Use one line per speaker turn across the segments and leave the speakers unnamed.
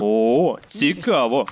О, цікаво.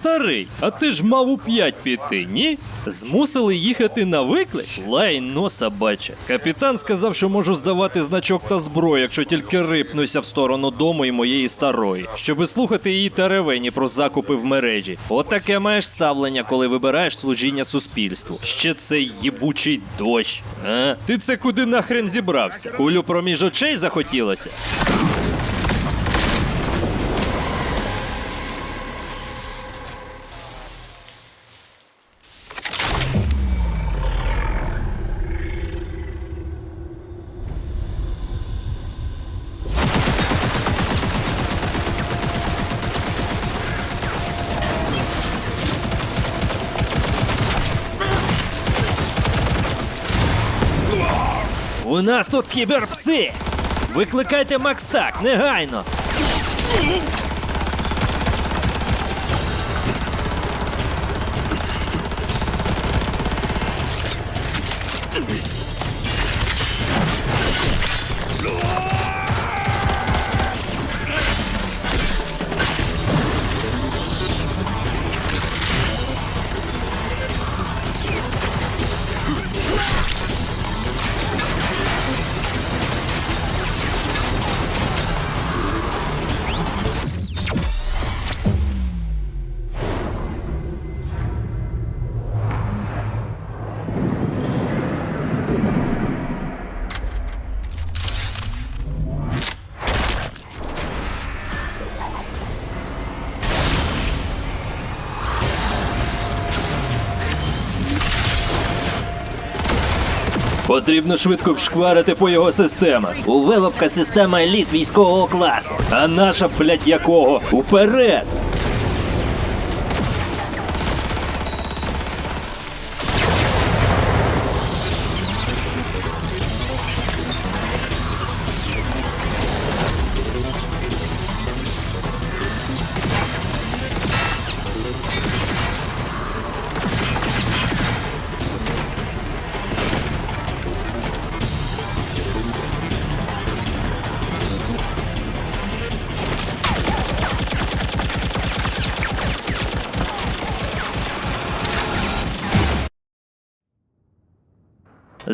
Старий, а ти ж мав у п'ять піти, ні? Змусили їхати на виклик? Лайно собаче. Капітан сказав, що можу здавати значок та зброю, якщо тільки рипнуся в сторону дому і моєї старої, щоби слухати її теревені про закупи в мережі. Отаке маєш ставлення, коли вибираєш служіння суспільству. Ще цей їбучий дощ. А? Ти це куди нахрен зібрався? Кулю проміж очей захотілося? Нас тут кіберпси! Викликайте Макстак, негайно! Потрібно швидко вшкварити по його системах. У вилобка система еліт військового класу. А наша, блядь, якого? Уперед!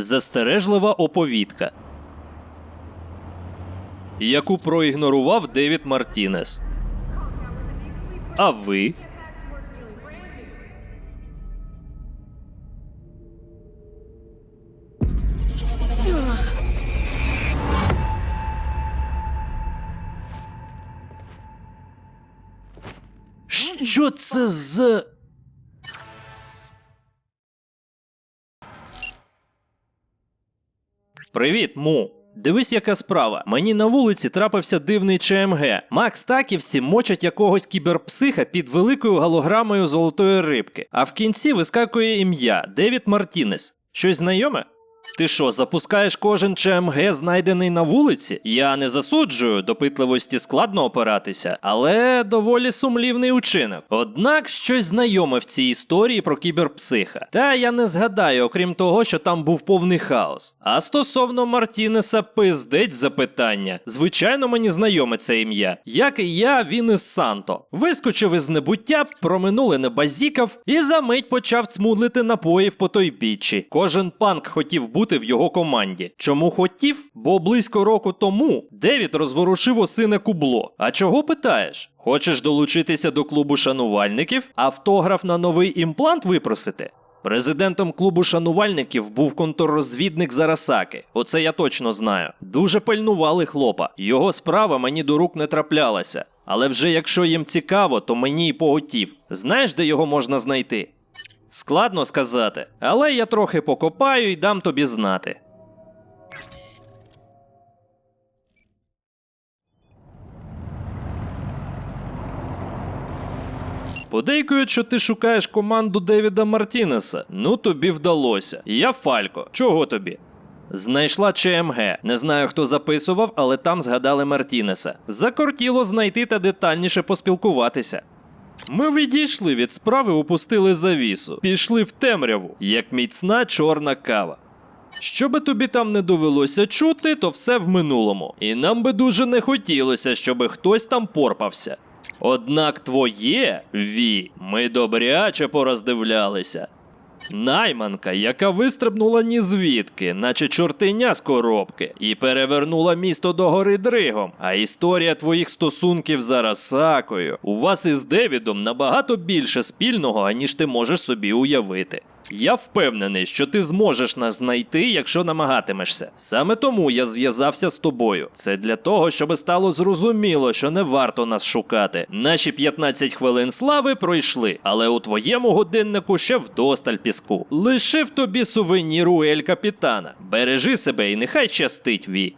Застережлива оповідка, яку проігнорував Девід Мартінес. А ви? Що це за. Привіт, му. Дивись, яка справа. Мені на вулиці трапився дивний ЧМГ. Макс Таківці мочать якогось кіберпсиха під великою голограмою золотої рибки. А в кінці вискакує ім'я Девід Мартінес. Щось знайоме? Ти що, запускаєш кожен ЧМГ, знайдений на вулиці? Я не засуджую, допитливості складно опиратися, але доволі сумлівний учинок. Однак щось знайоме в цій історії про кіберпсиха. Та я не згадаю, окрім того, що там був повний хаос. А стосовно Мартінеса, пиздець запитання. Звичайно, мені знайоме це ім'я. Як і я, він із Санто. Вискочив із небуття, про минуле не базікав і за мить почав цмудлити напоїв по той бічі. Кожен панк хотів бути в його команді. Чому хотів? Бо близько року тому Девід розворушив осине кубло. А чого питаєш? Хочеш долучитися до клубу шанувальників? Автограф на новий імплант випросити? Президентом клубу шанувальників був контррозвідник Зарасаки. Оце я точно знаю. Дуже пильнували хлопа. Його справа мені до рук не траплялася. Але вже якщо їм цікаво, то мені і поготів. Знаєш, де його можна знайти? Складно сказати, але я трохи покопаю і дам тобі знати. Подейкують, що ти шукаєш команду Девіда Мартінеса. Ну тобі вдалося. Я Фалько. Чого тобі? Знайшла ЧМГ. Не знаю, хто записував, але там згадали Мартінеса. Закортіло знайти та детальніше поспілкуватися. Ми відійшли від справи, опустили завісу, пішли в темряву, як міцна чорна кава. Що би тобі там не довелося чути, то все в минулому. І нам би дуже не хотілося, щоби хтось там порпався. Однак твоє ві, ми добряче пороздивлялися. Найманка, яка вистрибнула ні звідки, наче чортиня з коробки, і перевернула місто до гори дригом. А історія твоїх стосунків з Арасакою у вас із Девідом набагато більше спільного, аніж ти можеш собі уявити. Я впевнений, що ти зможеш нас знайти, якщо намагатимешся. Саме тому я зв'язався з тобою. Це для того, щоб стало зрозуміло, що не варто нас шукати. Наші 15 хвилин слави пройшли, але у твоєму годиннику ще вдосталь піску. Лишив тобі сувенір у Ель Капітана. Бережи себе і нехай щастить, Ві.